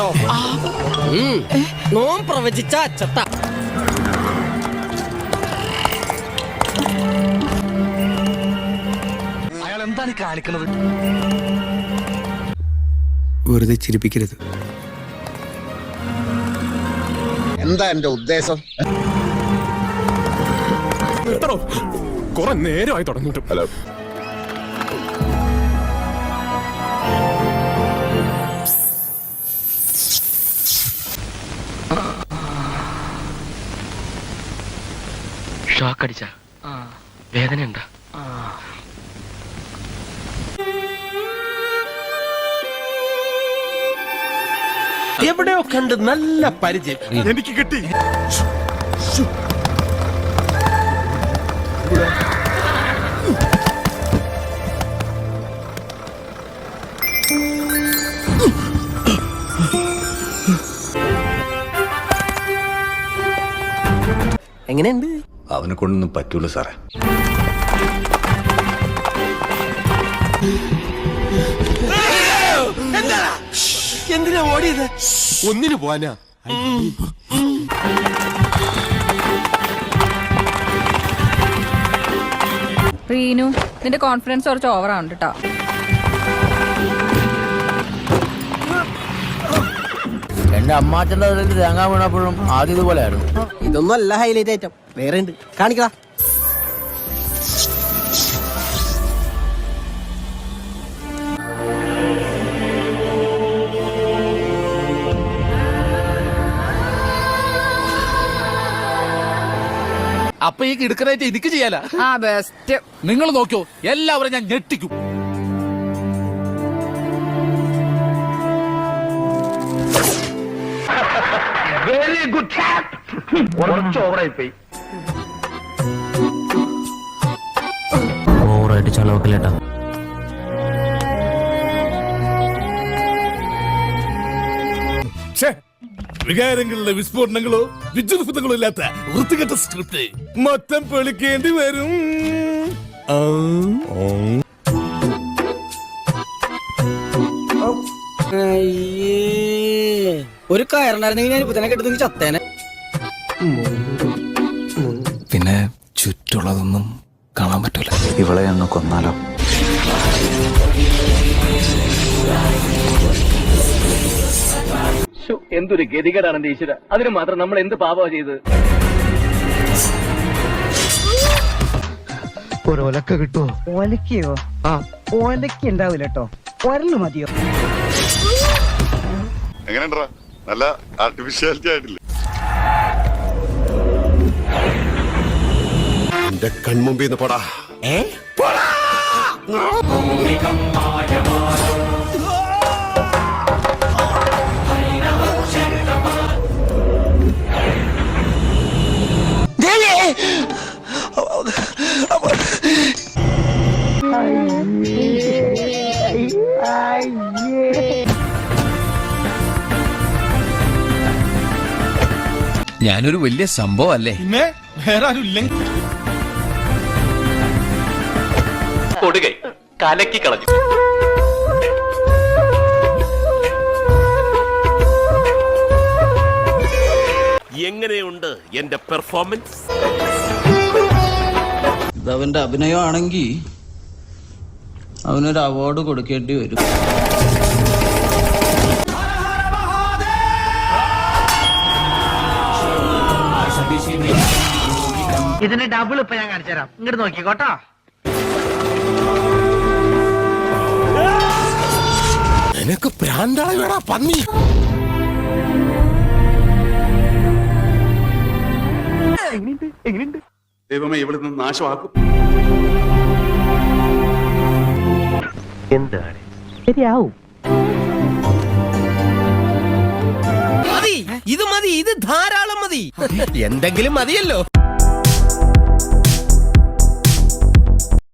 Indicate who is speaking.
Speaker 1: ഉണ്ടല്ലോ. നോം പ്രവചിച്ച അച്ചത്ത
Speaker 2: അയാൾ എന്താണ് കാണിക്കുന്നത്?
Speaker 3: വെറുതെ ചിരിപ്പിക്കരുത്.
Speaker 4: എന്താ എന്റെ ഉദ്ദേശം?
Speaker 5: കുറെ നേരമായി തുടങ്ങിയിട്ടും. ഹലോ.
Speaker 2: ഷോക്ക് അടിച്ച വേദന ഉണ്ടാ
Speaker 6: എവിടെയോ കണ്ട് നല്ല പരിചയം.
Speaker 5: എനിക്ക് കിട്ടി.
Speaker 1: എങ്ങനെയുണ്ട്?
Speaker 4: അവനെ കൊണ്ടൊന്നും പറ്റൂല സാറേ.
Speaker 6: എന്തിനാ ഓടിയത്? ഒന്നിനു പോവാനാ.
Speaker 7: റീനു നിന്റെ കോൺഫിഡൻസ് കുറച്ച് ഓവറാണ് കേട്ടോ
Speaker 8: എന്റെ അമ്മാച്ചന്റെ തേങ്ങാ തേങ്ങ വീണപ്പോഴും ആദ്യം ഇതുപോലെ ആയിരുന്നു
Speaker 1: ഇതൊന്നും അല്ല ഹൈലൈറ്റ് ഐറ്റം വേറെ ഉണ്ട് കാണിക്കടാ.
Speaker 8: അപ്പൊ ഈ കിടക്കനായിട്ട് എനിക്ക് ചെയ്യാല?
Speaker 7: ആ ബെസ്റ്റ്
Speaker 8: നിങ്ങൾ നോക്കിയോ എല്ലാവരും ഞാൻ ഞെട്ടിക്കും.
Speaker 2: വെരി ഗുഡ് കുറച്ച് ഓവറായി പോയി
Speaker 8: ഓവറായിട്ട് ചെലവക്കില്ലേട്ടാ
Speaker 5: വികാരങ്ങളുടെ വിസ്ഫോടനങ്ങളോ വിജൃംഭങ്ങളോ ഇല്ലാത്ത വൃത്തികെട്ട സ്ക്രിപ്റ്റ് മൊത്തം പൊളിക്കേണ്ടി വരും. ഓ.
Speaker 1: അയ്യേ. ഒരു കയറുണ്ടായിരുന്നെങ്കിൽ ഞാൻ ഇപ്പൊ തന്നെ ചത്തേനെ.
Speaker 3: പിന്നെ ചുറ്റുള്ളതൊന്നും കാണാൻ പറ്റൂല.
Speaker 4: ഇവളെ ഒന്ന് കൊന്നാലോ?
Speaker 2: എന്തൊരു ഗതികേടാണ് എന്റെ ഈശ്വര. അതിന് മാത്രം നമ്മൾ എന്ത് പാപമാ ചെയ്ത്
Speaker 9: ഒരൊലക്ക കിട്ടുമോ ഒലക്കയോ? ആ. ഒലക്ക ഉണ്ടാവില്ല കേട്ടോ ഒരൽ മതിയോ?
Speaker 4: എങ്ങനെയുണ്ടാ നല്ല ആർട്ടിഫിഷ്യാലിറ്റി ആയിട്ടില്ല?
Speaker 5: എന്റെ കൺമുമ്പിൽ നിന്ന് പോടാ!
Speaker 8: ഞാനൊരു വലിയ സംഭവം അല്ലേ
Speaker 5: പിന്നെ വേറെ ആരും ഇല്ലെങ്കിൽ
Speaker 2: കൊടുകൈ കലക്കി കളഞ്ഞു.
Speaker 5: എങ്ങനെയുണ്ട് എന്റെ പെർഫോമൻസ്?
Speaker 8: ഇതവന്റെ അഭിനയമാണെങ്കിൽ അവനൊരു അവാർഡ് കൊടുക്കേണ്ടി വരും.
Speaker 9: ഇതിന് ഡബിൾ ഇപ്പൊ ഞാൻ കാണിച്ചു തരാം. ഇങ്ങോട്ട് നോക്കിക്കോട്ടോ
Speaker 5: നിനക്ക് പ്രാന്താളി വേടാ പന്നി?
Speaker 4: ദൈവമേ ഇവിടെ നിന്ന് നാശമാക്കും.
Speaker 9: ശരിയാവും.
Speaker 1: ഇത് ധാരാളം മതി. എന്തെങ്കിലും മതിയല്ലോ.